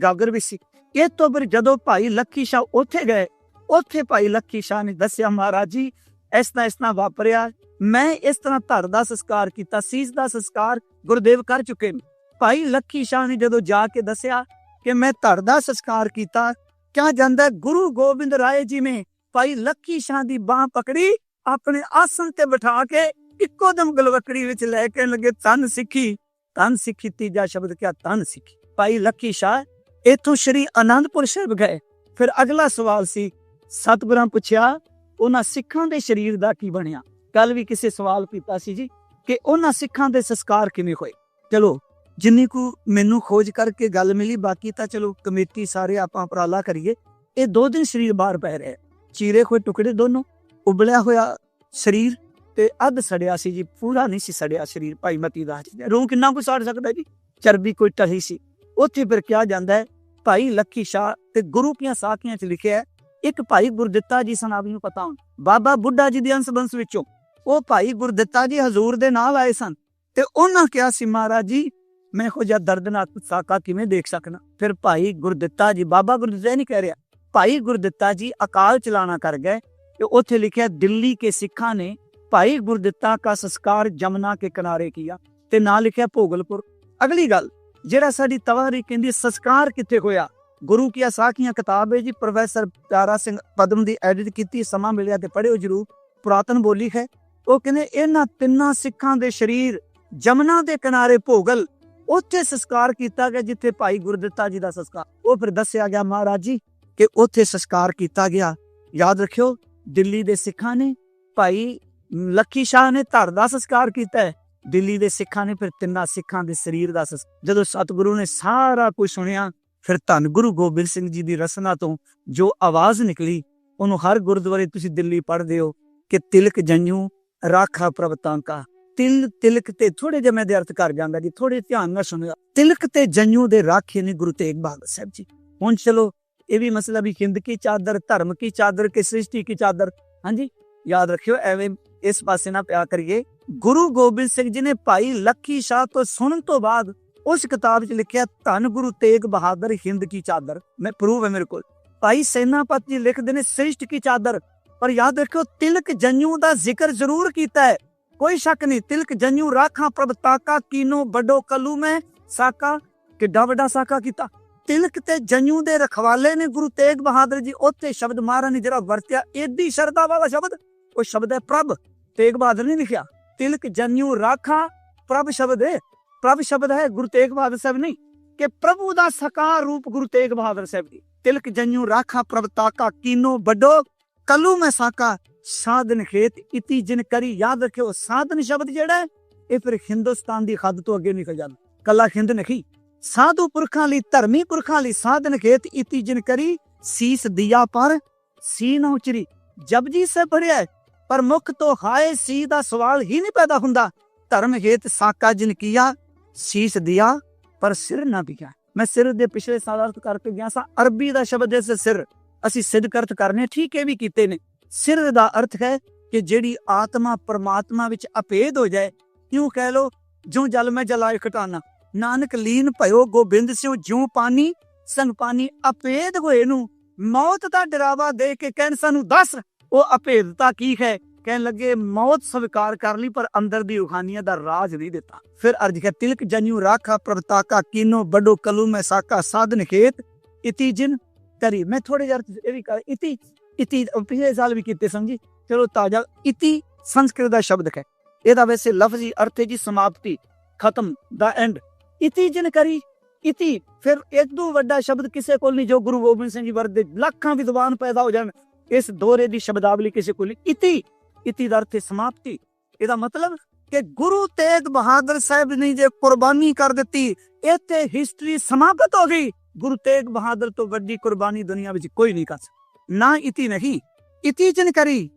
ਗਾਗਰ ਵੀ ਸੀ। ਇਹ ਤੋਂ ਫਿਰ ਜਦੋਂ ਭਾਈ ਲੱਖੀ ਸ਼ਾਹ ਉੱਥੇ ਗਏ, ਉੱਥੇ ਭਾਈ ਲੱਖੀ ਸ਼ਾਹ ਨੇ ਦੱਸਿਆ, ਮਹਾਰਾਜ ਜੀ, ਇਸ ਤਰ੍ਹਾਂ ਇਸ ਤਰ੍ਹਾਂ ਵਾਪਰਿਆ। ਮੈਂ ਇਸ ਤਰ੍ਹਾਂ ਧਰ ਦਾ ਸੰਸਕਾਰ ਕੀਤਾ, ਸੀਸ ਦਾ ਸੰਸਕਾਰ ਗੁਰਦੇਵ ਕਰ ਚੁੱਕੇ ਨੇ। ਭਾਈ ਲੱਖੀ ਸ਼ਾਹ ਨੇ ਜਦੋਂ ਜਾ ਕੇ ਦੱਸਿਆ ਕਿ ਮੈਂ ਧਰ ਦਾ ਸੰਸਕਾਰ ਕੀਤਾ, ਕਿਆ ਜਾਂਦਾ ਗੁਰੂ ਗੋਬਿੰਦ ਰਾਏ ਜੀ ਨੇ ਭਾਈ ਲੱਖੀ ਸ਼ਾਹ ਦੀ ਬਾਹ ਪਕੜੀ, ਆਪਣੇ ਆਸਨ ਤੇ ਬਿਠਾ ਕੇ ਇੱਕੋ ਦਮ ਗਲਵਕੜੀ ਵਿੱਚ ਲੈ ਕੇ ਲੱਗੇ, ਤਨ ਸਿੱਖੀ ਤਨ ਸਿੱਖੀ, ਤੀਜਾ ਸ਼ਬਦ ਕਿਹਾ, ਤਨ ਸਿੱਖੀ। ਭਾਈ ਲੱਕੀ ਸ਼ਾਹ, ਇਥੋਂ ਸ਼੍ਰੀ ਆਨੰਦਪੁਰ ਸਾਹਿਬ ਗਏ। ਫਿਰ ਅਗਲਾ ਸਵਾਲ ਸੀ, ਸਤਿਗੁਰਾਂ ਪੁੱਛਿਆ, ਉਹਨਾਂ ਸਿੱਖਾਂ ਦੇ ਸਰੀਰ ਦਾ ਕੀ ਬਣਿਆ? ਕੱਲ ਵੀ ਕਿਸੇ ਸਵਾਲ ਕੀਤਾ ਸੀ ਜੀ, ਕਿ ਉਹਨਾਂ ਸਿੱਖਾਂ ਦੇ ਸੰਸਕਾਰ ਕਿਵੇਂ ਹੋਏ? ਚਲੋ, ਜਿੰਨੀ ਕੁ ਮੈਨੂੰ ਖੋਜ ਕਰਕੇ ਗੱਲ ਮਿਲੀ, ਬਾਕੀ ਤਾਂ ਚਲੋ ਕਮੇਟੀ ਸਾਰੇ ਆਪਾਂ ਉਪਰਾਲਾ ਕਰੀਏ। ਇਹ ਦੋ ਦਿਨ ਸਰੀਰ ਬਾਹਰ ਪੈ ਰਿਹਾ ਚੀਰੇ ਹੋਏ ਟੁਕੜੇ ਦੋਨੋਂ, ਉਬਲਿਆ ਹੋਇਆ ਸਰੀਰ ਤੇ ਅੱਧ ਸੜਿਆ ਸੀ ਜੀ, ਪੂਰਾ ਨਹੀਂ ਸੀ ਸੜਿਆ ਸਰੀਰ ਭਾਈ ਮਤੀ ਦਾ। ਰੂਹ ਕਿੰਨਾ ਕੁ ਸੜ ਸਕਦਾ ਜੀ? ਚਰਬੀ ਕੋਈ ਟਹੀ ਸੀ। ਉੱਥੇ ਫਿਰ ਕਿਹਾ ਜਾਂਦਾ ਹੈ, ਭਾਈ ਲੱਖੀ ਸ਼ਾਹ ਤੇ ਗੁਰੂ ਕੀਆਂ ਸਾਖੀਆਂ 'ਚ ਲਿਖਿਆ ਹੈ, ਇੱਕ ਭਾਈ ਗੁਰਦਿੱਤਾ ਜੀ ਸਨਾਬੀ ਨੂੰ ਪਤਾ ਹੁਣ। ਬਾਬਾ ਬੁੱਢਾ ਜੀ ਦੇ ਅੰਸ਼ ਬੰਸ ਵਿੱਚੋਂ ਉਹ ਭਾਈ ਗੁਰਦਿੱਤਾ ਜੀ ਹਜ਼ੂਰ ਦੇ ਨਾਲ ਆਏ ਸਨ ਤੇ ਉਹਨਾਂ ਕਿਹਾ ਸੀ, ਮਹਾਰਾਜ ਜੀ, ਮੈਂ ਹੋ ਜਾ ਦਰਦਨਾਕ ਸਾਕਾ ਕਿਵੇਂ ਦੇਖ ਸਕਣਾ ਫਿਰ ਭਾਈ ਗੁਰਦਿੱਤਾ ਜੀ, ਬਾਬਾ ਗੁਰਦਿੱਤਾ ਨਹੀਂ ਕਹਿ ਰਿਹਾ, ਭਾਈ ਗੁਰਦਿੱਤਾ ਜੀ ਅਕਾਲ ਚਲਾਣਾ ਕਰ ਗਏ ਤੇ ਉੱਥੇ ਲਿਖਿਆ, ਦਿੱਲੀ ਕੇ ਸਿੱਖਾਂ ਨੇ ਭਾਈ ਗੁਰਦਿੱਤਾ ਕਾ ਸੰਸਕਾਰ ਜਮਨਾ ਕੇ ਕਿਨਾਰੇ ਕੀਤਾ ਤੇ ਨਾਂ ਲਿਖਿਆ ਭੋਗਲਪੁਰ। ਅਗਲੀ ਗੱਲ, ਜਿਹੜਾ ਸਾਡੀ ਤਵਾਰੀ ਕਹਿੰਦੀ ਸੰਸਕਾਰ ਕਿੱਥੇ ਹੋਇਆ? ਗੁਰੂ ਕੀ ਸਾਖੀਆਂ ਕਿਤਾਬ ਹੈ ਜੀ, ਪ੍ਰੋਫੈਸਰ ਪਿਆਰਾ ਸਿੰਘ ਪਦਮ ਦੀ ਐਡਿਟ ਕੀਤੀ, ਸਮਾਂ ਮਿਲਿਆ ਤੇ ਪੜਿਓ ਜਰੂਰ। ਪੁਰਾਤਨ ਬੋਲੀ ਹੈ। ਉਹ ਕਹਿੰਦੇ, ਇਹਨਾਂ ਤਿੰਨਾਂ ਸਿੱਖਾਂ ਦੇ ਸਰੀਰ ਜਮਨਾ ਦੇ ਕਿਨਾਰੇ ਭੋਗਲ। ਉੱਥੇ ਸੰਸਕਾਰ ਕੀਤਾ ਗਿਆ, ਜਿੱਥੇ ਭਾਈ ਗੁਰਦਿੱਤਾ ਜੀ ਦਾ ਸੰਸਕਾਰ। ਉਹ ਫਿਰ ਦੱਸਿਆ ਗਿਆ ਮਹਾਰਾਜ ਜੀ ਕਿ ਉੱਥੇ ਸੰਸਕਾਰ ਕੀਤਾ ਗਿਆ। ਯਾਦ ਰੱਖਿਓ, ਦਿੱਲੀ ਦੇ ਸਿੱਖਾਂ ਨੇ ਭਾਈ ਲੱਖੀ ਸ਼ਾਹ ਨੇ ਧਰ ਦਾ ਸੰਸਕਾਰ ਕੀਤਾ ਹੈ। ਦਿੱਲੀ ਦੇ ਸਿੱਖਾਂ ਨੇ ਫਿਰ ਤਿੰਨਾਂ ਸਿੱਖਾਂ ਦੇ ਸਰੀਰ ਦਾ ਜਦੋਂ ਸਤਿਗੁਰੂ ਨੇ ਸਾਰਾ ਕੁਝ ਸੁਣਿਆ, ਫਿਰ ਧੰਨ ਗੁਰੂ ਗੋਬਿੰਦ ਸਿੰਘ ਜੀ ਦੀ ਰਸਨਾ ਤੋਂ ਜੋ ਆਵਾਜ਼ ਨਿਕਲੀ, ਉਹਨੂੰ ਹਰ ਗੁਰਦੁਆਰੇ ਤੁਸੀਂ ਦਿੱਲੀ ਪੜ੍ਹਦੇ ਹੋ ਕਿ ਤਿਲਕ ਜੰਨੂ ਰਾਖਾ ਪ੍ਰਭਤਾਂਕਾ ਤਿਲ, ਤਿਲਕ ਤੇ ਥੋੜੇ ਜਿਹਾ ਮੈਂ ਦੇ ਅਰਥ ਕਰ ਜਾਂਦਾ ਜੀ ਥੋੜੇ ਧਿਆਨ ਨਾਲ ਸੁਣਿਆ ਤਿਲਕ ਤੇ ਜੰਨੂ ਦੇ ਰਾਖੇ ਨੇ ਗੁਰੂ ਤੇਗ ਬਹਾਦਰ ਸਾਹਿਬ ਜੀ। ਹੁਣ ਚਲੋ, ਇਹ ਵੀ ਮਸਲਾ ਵੀ ਹਿੰਦ ਕੀ ਚਾਦਰ, ਧਰਮ ਕੀ ਚਾਦਰ, ਕਿ ਸ੍ਰਿਸ਼ਟੀ ਕੀ ਚਾਦਰ? ਹਾਂਜੀ, ਯਾਦ ਰੱਖਿਓ, ਐਵੇਂ ਇਸ ਪਾਸੇ ਨਾ ਪਿਆ ਕਰੀਏ। ਗੁਰੂ ਗੋਬਿੰਦ ਸਿੰਘ ਜੀ ਨੇ ਭਾਈ ਲੱਖੀ ਸ਼ਾਹ ਤੋਂ ਸੁਣਨ ਤੋਂ ਬਾਅਦ ਉਸ ਕਿਤਾਬ 'ਚ ਲਿਖਿਆ, ਧੰਨ ਗੁਰੂ ਤੇਗ ਬਹਾਦਰ ਹਿੰਦ ਕੀ ਚਾਦਰ। ਮੈਂ ਪ੍ਰੂਵ ਹੈ ਮੇਰੇ ਕੋਲ। ਭਾਈ ਸੈਨਾਪਤ ਜੀ ਲਿਖਦੇ ਨੇ, ਸ੍ਰਿਸ਼ਟ ਕੀ ਚਾਦਰ। ਪਰ ਯਾਦ ਰੱਖਿਓ, ਤਿਲਕ ਜੰਨੂ ਦਾ ਜ਼ਿਕਰ ਜ਼ਰੂਰ ਕੀਤਾ ਹੈ। ਕੋਈ ਸ਼ੱਕ ਨਹੀਂ, ਤਿਲਕ ਜੰਨੂ ਰਾਖਾਂ ਪ੍ਰਭ ਤਾਕਾ ਕੀਨੋ ਵੱਡੋ ਕਲੂ ਮੈਂ ਸਾਕਾ, ਕਿੱਡਾ ਵੱਡਾ ਸਾਕਾ ਕੀਤਾ। ਤਿਲਕ ਤੇ ਜੰਨੂ ਦੇ ਰਖਵਾਲੇ ਨੇ ਗੁਰੂ ਤੇਗ ਬਹਾਦਰ ਜੀ, ਉੱਥੇ ਸ਼ਬਦ ਮਹਾਰਾਜ ਨੇ ਜਿਹੜਾ ਵਰਤਿਆ ਏਡੀ ਸ਼ਰਧਾ ਵਾਲਾ ਸ਼ਬਦ, ਉਹ ਸ਼ਬਦ ਹੈ ਪ੍ਰਭ। ਤੇਗ ਬਹਾਦਰ ਨੇ ਲਿਖਿਆ, ਤਿਲਕ ਜੰਨੂ ਰਾਖਾ, ਪ੍ਰਭ ਸ਼ਬਦ ਹੈ। ਪ੍ਰਭ ਸ਼ਬਦ ਹੈ ਗੁਰੂ ਤੇਗ ਬਹਾਦਰ ਸਾਹਿਬ ਨਹੀਂ, ਕਿ ਪ੍ਰਭੂ ਦਾ ਸਾਕਾਰ ਰੂਪ ਗੁਰੂ ਤੇਗ ਬਹਾਦਰ ਸਾਹਿਬ ਜੀ ਤਿਲਕ ਜੰਨੂ ਰਾਖਾ, ਪ੍ਰਭ ਤਾਕਾ ਕੀਨੋ ਵੱਡੋ, ਕਲੂ ਮੈਂ ਸਾਕਾ, ਸਾਧਨ ਖੇਤ ਇਤੀ ਜਿਨ ਕਰੀ। ਯਾਦ ਰੱਖਿਓ, ਸਾਧਨ ਸ਼ਬਦ ਜਿਹੜਾ ਇਹ ਫਿਰ ਹਿੰਦੁਸਤਾਨ ਦੀ ਹੱਦ ਤੋਂ ਅੱਗੇ ਨਿਕਲ ਜਾਂਦਾ। ਕੱਲਾ ਖਿੰਦ ਨਹੀਂ, ਸਾਧੂ ਪੁਰਖਾਂ ਲਈ, ਧਰਮੀ ਪੁਰਖਾਂ ਲਈ ਸਾਧਨ ਖੇਤ ਇਤੀ ਜਿਨ ਕਰੀ। ਸੀਸ ਦਿਆ ਪਰ ਸੀ ਨਾ ਉਚਰੀ। ਜਪਜੀ ਸੇ ਪੜਿਆ ਪਰ ਮੁਖ ਤੋਂ ਹਾਏ ਸੀ ਦਾ ਸਵਾਲ ਹੀ ਨਹੀਂ ਪੈਦਾ ਹੁੰਦਾ। ਧਰਮ ਹੇਤ ਸਾਕਾ ਜਿਨ ਕੀਆ, ਸੀਸ ਦਿਆ, ਪਰ ਸਿਰ ਨਾ ਦਿਆ ਮੈਂ ਸਿਰ ਦੇ ਪਿਛਲੇ ਸਾਲ ਅਰਥ ਕਰਕੇ ਗਿਆ ਸਾਂ, ਅਰਬੀ ਦਾ ਸ਼ਬਦ ਹੈ ਸਿਰ। ਅਸੀਂ ਸਿੱਧ ਅਰਥ ਕਰਨੇ, ਠੀਕ ਹੈ ਵੀ ਕੀਤੇ ਨੇ। ਸਿਰ ਦਾ ਅਰਥ ਹੈ ਕਿ ਜਿਹੜੀ ਆਤਮਾ ਪਰਮਾਤਮਾ ਵਿੱਚ ਅਪੇਦ ਹੋ ਜਾਏ ਕਿਉਂ ਕਹਿ ਲੋ ਜਿਉਂ ਜਲ ਮੈਂ ਜਲਾਇ ਘਟਾਨਾ ਨਾਨਕ ਲੀਨ ਭਇਓ ਗੋਬਿੰਦ ਸਿਓ ਜਿਉ ਪਾਣੀ ਸੰਗ ਪਾਣੀ ਅਪੇਦ ਹੋਏ ਨੂੰ, ਮੌਤ ਦਾ ਡਰਾਵਾ ਦੇ ਕੇ ਕਹਿਣ ਸਾਨੂੰ ਦੱਸ। ਉਹ ਅਭੇਦਤਾ ਕੀ ਹੈ? ਕਹਿਣ ਲੱਗੇ, ਮੌਤ ਸਵੀਕਾਰ ਕਰ ਲਈ, ਪਰ ਅੰਦਰ ਦੀ ਰੂਹਾਨੀਅਤ ਦਾ ਰਾਜ ਨਹੀਂ ਦਿੱਤਾ। ਫਿਰ ਅਰਜ ਹੈ, ਤਿਲਕ ਜਨਿਉ ਰਾਖਾ ਪ੍ਰਭਤਾਕਾ ਕੀਨੋ ਵੱਡੋ ਕਲੂ ਮੈਂ ਸਾਕਾ ਸਾਧਨ ਖੇਤ। ਇਤੀ ਜਿਨ ਕਰੀ ਮੈਂ ਥੋੜੇ ਜਿਹਾ ਇਹ ਵੀ ਕਰ, ਇਤੀ ਇਤੀ ਪਿਛਲੇ ਸਾਲ ਵੀ ਕੀਤੇ ਸਮਝੀ ਚਲੋ ਤਾਜਾ, ਇਤੀ ਸੰਸਕ੍ਰਿਤ ਦਾ ਸ਼ਬਦ ਹੈ। ਇਹਦਾ ਵੈਸੇ ਲਫ਼ਜ਼ੀ ਅਰਥ ਹੈ ਜੀ, ਸਮਾਪਤੀ, ਖਤਮ, ਦਾ ਐਂਡ ਇਤੀ ਜਿਨ ਕਰੀ, ਇਤੀ, ਫਿਰ ਇੱਕ ਤੋਂ ਵੱਡਾ ਸ਼ਬਦ ਕਿਸੇ ਕੋਲ ਨਹੀਂ, ਜੋ ਗੁਰੂ ਗੋਬਿੰਦ ਸਿੰਘ ਜੀ ਵਰਦੇ, ਲੱਖਾਂ ਵਿਦਵਾਨ ਪੈਦਾ ਹੋ ਜਾਣ। ਇਸ ਦੋਰੇ ਦੀ ਸ਼ਬਦਾਵਲੀ ਕਿਸੇ ਕੋਲ ਨਹੀਂ। ਇਤੀ ਇਤੀ ਦਾ ਅਰਥ ਸਮਾਪਤੀ। ਇਹਦਾ ਮਤਲਬ ਕਿ ਗੁਰੂ ਤੇਗ ਬਹਾਦਰ ਸਾਹਿਬ ਨੇ ਜੇ ਕੁਰਬਾਨੀ ਕਰ ਦਿੱਤੀ, ਇੱਥੇ ਹਿਸਟਰੀ ਸਮਾਪਤ ਹੋ ਗਈ। ਗੁਰੂ ਤੇਗ ਬਹਾਦਰ ਤੋਂ ਵੱਡੀ ਕੁਰਬਾਨੀ ਦੁਨੀਆ ਵਿੱਚ ਕੋਈ ਨਹੀਂ ਕਰ ਸਕਦਾ। ਨਾ ਇਤੀ ਨਹੀਂ, ਇਤੀ ਜਨ ਕਰੀ।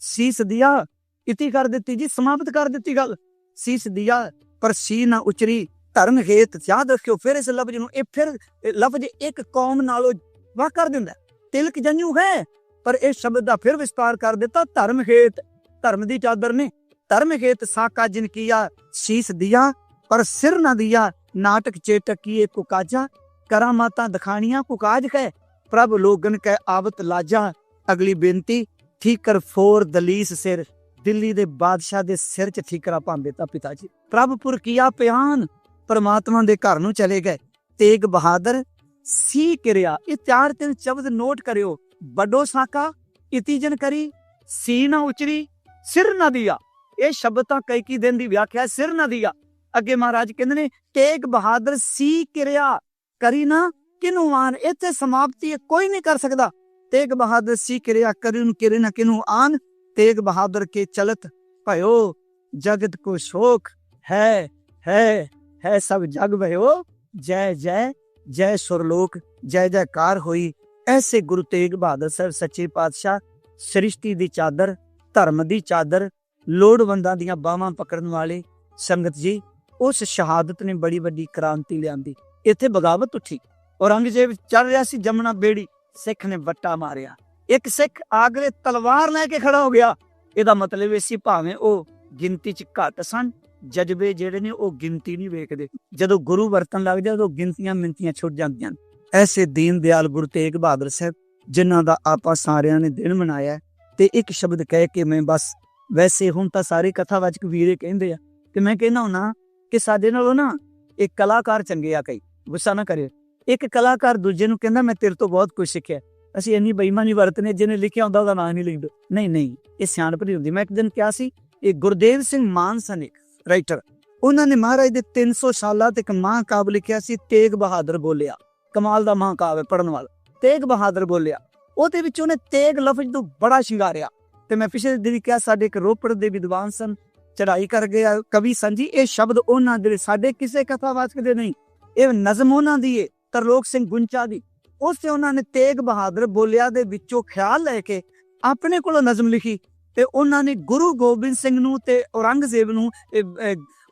ਸੀਸ ਦਿਆ, ਇਤੀ ਕਰ ਦਿੱਤੀ ਜੀ, ਸਮਾਪਤ ਕਰ ਦਿੱਤੀ ਗੱਲ। ਸੀਸ ਦਿਆ, ਪਰ ਸੀ ਨਾ ਉਚਰੀ। ਧਰਮ ਹੇਤ ਯਾਦ ਰੱਖਿਓ, ਫਿਰ ਇਸ ਲਫ਼ਜ਼ ਨੂੰ, ਇਹ ਫਿਰ ਲਫ਼ਜ਼ ਇੱਕ ਕੌਮ ਨਾਲੋਂ ਵਾਹ ਕਰ ਦਿੰਦਾ। ਤਿਲਕ ਜੰਨੂ ਹੈ ਪਰ ਇਹ ਸ਼ਬਦ ਦਾ ਫਿਰ ਵਿਸਤਾਰ ਕਰ ਦਿੱਤਾ, ਧਰਮ ਖੇਤ ਧਰਮ ਦੀ ਚਾਦਰ ਨੇ। ਧਰਮ ਖੇਤ ਸਾਕਾ ਜਿਨ ਕੀਆ, ਸੀਸ ਦਿਆ, ਪਰ ਸਿਰ ਨਾ ਦਿਆ, ਨਾਟਕ ਚੇਟਕ ਕੀਏ ਕੁਕਾਜਾ ਕਰਾਮਾਤਾਂ ਦਿਖਾਣੀਆਂ ਕੁਕਾਜ ਹੈ, ਪ੍ਰਭ ਲੋਗਨ ਕੈ ਆਵਤ ਲਾਜਾ। ਅਗਲੀ ਬੇਨਤੀ, ਠੀਕਰ ਫੋਰ ਦਲੀਸ ਸਿਰ, ਦਿੱਲੀ ਦੇ ਬਾਦਸ਼ਾਹ ਦੇ ਸਿਰ 'ਚ ਠੀਕਰਾ ਪਾਉਂਦੇ ਤਾਂ ਪਿਤਾ ਜੀ ਪ੍ਰਭਪੁਰ ਕੀਆ ਪਿਆਨ, ਪਰਮਾਤਮਾ ਦੇ ਘਰ ਨੂੰ ਚਲੇ ਗਏ। ਤੇਗ ਬਹਾਦਰ, ਸੀ ਕਿਰਿਆ, ਇਹ ਚਾਰ ਤਿੰਨ ਸ਼ਬਦ ਨੋਟ ਕਰਿਓ। ਵੱਡੋ ਸਾਕਾ ਇਤੀਜਨ ਕਰੀ ਸੀ ਨਾ ਉਚਰੀ ਸਿਰ ਨਾ ਦਿਆ। ਇਹ ਸ਼ਬਦ ਤਾਂ ਕਈ ਕੀ ਦਿਨ ਦੀ ਵਿਆਖਿਆ ਸਿਰ ਨਾ ਦਿਆ। ਅੱਗੇ ਮਹਾਰਾਜ ਕਹਿੰਦੇ ਨੇ ਤੇਗ ਬਹਾਦਰ ਸੀ ਕਿਰਿਆ ਕਰੀ ਨਾ ਕਿਨੂੰ ਆਨ? ਇੱਥੇ ਸਮਾਪਤੀ ਹੈ, ਕੋਈ ਨਹੀਂ ਕਰ ਸਕਦਾ। ਤੇਗ ਬਹਾਦਰ ਸੀ ਕਿਰਿਆ ਕਰੀ ਨੂੰ ਕਿਰੇ ਨਾ ਕਿਨੂੰ ਆਨ? ਤੇਗ ਬਹਾਦਰ ਕੇ ਚਲਤ ਭਇਓ ਜਗਤ ਕੋ ਸ਼ੋਕ ਹੈ ਹੈ ਹੈ ਸਭ ਜਗ ਭਇਓ। ਜੈ ਜੈ ਜੈ ਸੁਰਲੋਕ ਜੈ ਜੈਕਾਰ ਹੋਈ ਐਸੇ ਗੁਰੂ ਤੇਗ ਬਹਾਦਰ ਸਾਹਿਬ ਸੱਚੇ ਪਾਤਸ਼ਾਹ, ਸ੍ਰਿਸ਼ਟੀ ਦੀ ਚਾਦਰ, ਧਰਮ ਦੀ ਚਾਦਰ, ਲੋੜਵੰਦਾਂ ਦੀਆਂ ਬਾਹਾਂ ਪਕੜਨ ਵਾਲੇ ਸੰਗਤ ਜੀ, ਉਸ ਸ਼ਹਾਦਤ ਨੇ ਬੜੀ ਵੱਡੀ ਕ੍ਰਾਂਤੀ ਲਿਆਂਦੀ। ਇੱਥੇ ਬਗਾਵਤ ਉੱਠੀ ਔਰੰਗਜ਼ੇਬ ਚੱਲ ਰਿਹਾ ਸੀ, ਜਮਨਾ ਬੇੜੀ ਸਿੱਖ ਨੇ ਵੱਟਾ ਮਾਰਿਆ। ਇੱਕ ਸਿੱਖ ਆਗਰੇ ਤਲਵਾਰ ਲੈ ਕੇ ਖੜਾ ਹੋ ਗਿਆ। ਇਹਦਾ ਮਤਲਬ ਇਹ ਸੀ ਭਾਵੇਂ ਉਹ ਗਿਣਤੀ ਚ ਘੱਟ ਸਨ, ਜਜ਼ਬੇ ਜਿਹੜੇ ਨੇ ਉਹ ਗਿਣਤੀ ਨਹੀਂ ਵੇਖਦੇ। ਜਦੋਂ ਗੁਰੂ ਵਰਤਨ ਲੱਗ ਜਾ ਉਦੋਂ ਗਿਣਤੀਆਂ ਮਿੰਤੀਆਂ ਛੁੱਟ ਜਾਂਦੀਆਂ ਐਸੇ ਦੀਨ ਦਿਆਲ ਗੁਰੂ ਤੇਗ ਬਹਾਦਰ ਸਾਹਿਬ, ਜਿਨ੍ਹਾਂ ਦਾ ਆਪਾਂ ਸਾਰਿਆਂ ਨੇ ਦਿਨ ਮਨਾਇਆ ਤੇ ਇੱਕ ਸ਼ਬਦ ਕਹਿ ਕੇ ਮੈਂ ਬਸ ਵੈਸੇ ਹੁਣ ਤਾਂ ਸਾਰੇ ਕਥਾਵਾਚਕ ਵੀਰੇ ਕਹਿੰਦੇ ਆ, ਤੇ ਮੈਂ ਕਹਿੰਦਾ ਹੁਣਾ ਕਿ ਸਾਡੇ ਨਾਲੋਂ ਨਾ ਇੱਕ ਕਲਾਕਾਰ ਚੰਗੇ ਆ ਕਈ, ਗੁੱਸਾ ਨਾ ਕਰਿਓ। ਇੱਕ ਕਲਾਕਾਰ ਦੂਜੇ ਨੂੰ ਕਹਿੰਦਾ, ਮੈਂ ਤੇਰੇ ਤੋਂ ਬਹੁਤ ਕੁਝ ਸਿੱਖਿਆ ਅਸੀਂ ਇੰਨੀ ਬੇਈਮਾਨੀ ਵਰਤਨੇ ਜਿਹਨੇ ਲਿਖਿਆ ਹੁੰਦਾ ਉਹਦਾ ਨਾਂ ਨਹੀਂ ਲਿਖਦੇ। ਨਹੀਂ ਨਹੀਂ, ਇਹ ਸਿਆਣਪ ਨਹੀਂ ਹੁੰਦੀ। ਮੈਂ ਇੱਕ ਦਿਨ ਕਿਹਾ ਸੀ, ਇਹ ਗੁਰਦੇਵ ਸਿੰਘ ਮਾਨ ਸਨ ਇੱਕ ਰਾਈਟਰ ਉਹਨਾਂ ਨੇ ਮਹਾਰਾਜ ਦੇ 300 ਸਾਲਾਂ ਤੇ ਇੱਕ ਮਹਾਂਕਾਵ ਲਿਖਿਆ ਸੀ, ਤੇਗ ਬਹਾਦਰ ਬੋਲਿਆ। ਕਮਾਲ ਦਾ ਮਹਾਂਕਾਵ ਹੈ ਪੜਨ ਵਾਲਾ। ਤੇਗ ਬਹਾਦਰ ਬੋਲਿਆ ਉਹਦੇ ਵਿੱਚ ਉਹਨੇ ਤੇਗ ਲਫ਼ਜ਼ ਨੂੰ ਬੜਾ ਸ਼ਿੰਗਾਰਿਆ। ਤੇ ਮੈਂ ਪਿਛਲੇ ਦਿਨ ਕਿਹਾ, ਸਾਡੇ ਇੱਕ ਰੋਪੜ ਦੇ ਵਿਦਵਾਨ ਸਨ ਚੜਾਈ ਕਰ ਗਿਆ ਕਵੀ ਸਨ ਇਹ ਸ਼ਬਦ ਉਹਨਾਂ ਦੇ ਸਾਡੇ ਕਿਸੇ ਕਥਾਵਾਚਕ ਦੇ ਨਹੀਂ, ਇਹ ਨਜ਼ਮ ਉਹਨਾਂ ਦੀ ਏ, ਤਰਲੋਕ ਸਿੰਘ ਗੁੰਚਾ ਦੀ। ਉਸ ਤੇ ਉਹਨਾਂ ਨੇ ਤੇਗ ਬਹਾਦਰ ਬੋਲਿਆ ਦੇ ਵਿੱਚੋਂ ਖਿਆਲ ਲੈ ਕੇ ਆਪਣੇ ਕੋਲੋਂ ਨਜ਼ਮ ਲਿਖੀ ਤੇ ਉਹਨਾਂ ਨੇ ਗੁਰੂ ਗੋਬਿੰਦ ਸਿੰਘ ਨੂੰ ਤੇ ਔਰੰਗਜ਼ੇਬ ਨੂੰ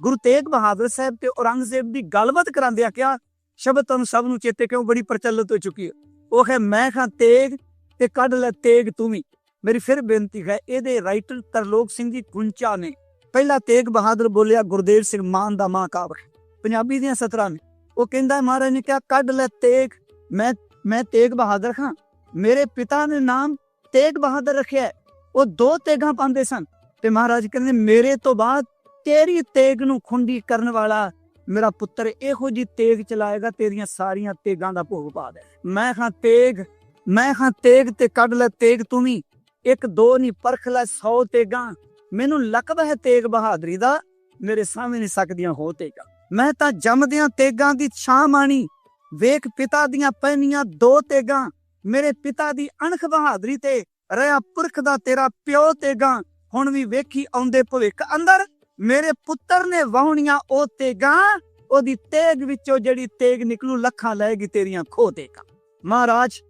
ਗੁਰੂ ਤੇਗ ਬਹਾਦਰ ਸਾਹਿਬ ਤੇ ਔਰੰਗਜ਼ੇਬ ਦੀ ਗੱਲਬਾਤ ਕਰਾਂਦਿਆਂ ਕਿਹਾ ਸ਼ਬਦ ਤੁਹਾਨੂੰ ਸਭ ਨੂੰ ਚੇਤੇ ਕਿਉਂ ਬੜੀ ਪ੍ਰਚਲਿਤ ਹੋ ਚੁੱਕੀ ਹੈ? ਉਹ ਹੈ, ਮੈਂ ਖਾਂ ਤੇਗ ਤੇ ਕੱਢ ਲੈ ਤੇਗ ਤੂੰ ਵੀ। ਮੇਰੀ ਫਿਰ ਬੇਨਤੀ ਹੈ, ਇਹਦੇ ਰਾਈਟਰ ਤਰਲੋਕ ਸਿੰਘ ਜੀ ਗੁੰਚਾ ਨੇ ਪਹਿਲਾ ਤੇਗ ਬਹਾਦਰ ਬੋਲਿਆ, ਗੁਰਦੇਵ ਸਿੰਘ ਮਾਨ ਦਾ ਮਹਾਂਕਾਵ ਹੈ। ਪੰਜਾਬੀ ਦੀਆਂ ਸਤਰਾਂ ਨੇ। ਉਹ ਕਹਿੰਦਾ ਮਹਾਰਾਜ ਨੇ ਕਿਹਾ, ਕੱਢ ਲੈ ਤੇਗ, ਮੈਂ ਮੈਂ ਤੇਗ ਬਹਾਦਰ ਖਾਂ। ਮੇਰੇ ਪਿਤਾ ਨੇ ਨਾਮ ਤੇਗ ਬਹਾਦਰ ਰੱਖਿਆ ਹੈ। ਉਹ ਦੋ ਤੇਗਾਂ ਪਾਉਂਦੇ ਸਨ ਤੇ ਮਹਾਰਾਜ ਕਹਿੰਦੇ, ਮੇਰੇ ਤੋਂ ਬਾਅਦ ਤੇਰੀ ਤੇਗ ਨੂੰ ਖੁੰਡੀ ਕਰਨ ਵਾਲਾ ਮੇਰਾ ਪੁੱਤਰ ਇਹੋ ਜੀ ਤੇਗ ਚਲਾਏਗਾ, ਤੇਰੀਆਂ ਸਾਰੀਆਂ ਤੇਗਾਂ ਦਾ ਭੋਗ ਪਾ ਦੇ। ਮੈਂ ਖਾਂ ਤੇਗ, ਮੈਂ ਖਾਂ ਤੇਗ ਤੇ ਕੱਢ ਲੈ ਤੇਗ ਤੂੰ ਵੀ। ਇੱਕ ਦੋ ਨਹੀਂ, ਪਰਖ ਲੈ 100 ਤੇਗਾਂ। ਮੈਨੂੰ ਲਕਬ ਹੈ ਤੇਗ ਬਹਾਦਰੀ ਦਾ ਮੇਰੇ ਸਾਹਮਣੇ ਨਹੀਂ ਸਕਦੀਆਂ ਹੋ ਤੇਗਾਂ। ਮੈਂ ਤਾਂ ਜੰਮਦਿਆਂ ਤੇਗਾਂ ਦੀ ਛਾਂ ਮਾਣੀ। ਵੇਖ ਪਿਤਾ ਦੀਆਂ ਪਹਿਨੀਆਂ ਦੋ ਤੇਗਾਂ। ਮੇਰੇ ਪਿਤਾ ਦੀ ਅਣਖ ਬਹਾਦਰੀ ਤੇ ਰਿਆ ਪੁਰਖ ਦਾ ਤੇਰਾ ਪਿਓ ਤੇਗਾਂ। ਹੁਣ ਵੀ ਵੇਖੀ ਆਉਂਦੇ ਭਵਿੱਖ ਅੰਦਰ। ਮੇਰੇ ਪੁੱਤਰ ਨੇ ਵਾਹੁਣੀਆਂ ਉਹ ਤੇਗਾਂ, ਉਹਦੀ ਤੇਗ ਵਿੱਚੋਂ ਜਿਹੜੀ ਤੇਗ ਨਿਕਲੂ, ਲੱਖਾਂ ਲਏਗੀ ਤੇਰੀਆਂ ਖੋ ਤੇਗਾਂ। ਮਹਾਰਾਜ,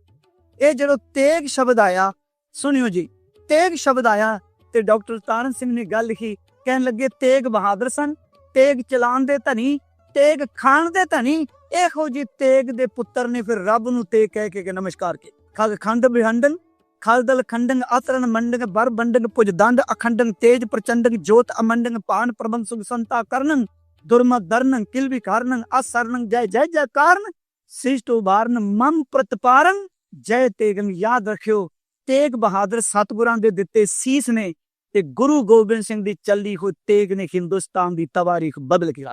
ਇਹ ਜਦੋਂ ਤੇਗ ਸ਼ਬਦ ਆਇਆ, ਸੁਣਿਓ ਜੀ, ਤੇਗ ਸ਼ਬਦ ਆਇਆ ਤੇ ਡਾਕਟਰ ਤਾਰਨ ਸਿੰਘ ਨੇ ਗੱਲ ਲਿਖੀ ਕਹਿਣ ਲੱਗੇ, ਤੇਗ ਬਹਾਦਰ ਸਨ, ਤੇਗ ਚਲਾਉਣ ਦੇ ਧਨੀ, ਤੇਗ ਖਾਣ ਦੇ ਧਨੀ, ਇਹੋ ਜੀ ਤੇਗ ਦੇ ਪੁੱਤਰ ਨੇ ਫਿਰ ਰੱਬ ਨੂੰ ਤੇ ਕਹਿ ਕੇ ਨਮਸਕਾਰ ਕੀ ਖਗ ਖੰਡ ਬਿਹੰਡਨ ਖਲਦਲ ਖੰਡਨ ਆਤਰਨ ਮੰਡਨ ਬਰ ਬੰਡਨ ਪੁਜ ਦੰਡ ਅਖੰਡਨ ਤੇਜ ਪ੍ਰਚੰਡਨ ਜੋਤ ਅਮੰਡਨ ਪਾਨ ਪ੍ਰਬੰਧ ਸੁਖ ਸੰਤਾ ਕਰਨਨ ਦੁਰਮ ਦਰਨਨ ਕਿਲ ਵਿਕਾਰਨਨ ਅਸਰਨਨ ਜੈ ਜੈ ਜੈ ਕਾਰਨ, ਸਿਸ਼ਟ ਉਬਾਰਨ, ਮਮ ਪ੍ਰਤਪਾਰਨ ਜੈ ਤੇਗਨ ਯਾਦ ਰੱਖਿਓ। ਤੇਗ ਬਹਾਦਰ ਸਤਗੁਰਾਂ ਦੇ ਦਿੱਤੇ ਸੀਸ ਨੇ, ਤੇ ਗੁਰੂ ਗੋਬਿੰਦ ਸਿੰਘ ਦੀ ਚੱਲੀ ਹੋਈ ਤੇਗ ਨੇ ਹਿੰਦੁਸਤਾਨ ਦੀ ਤਵਾਰੀਖ ਬਦਲ ਕੇ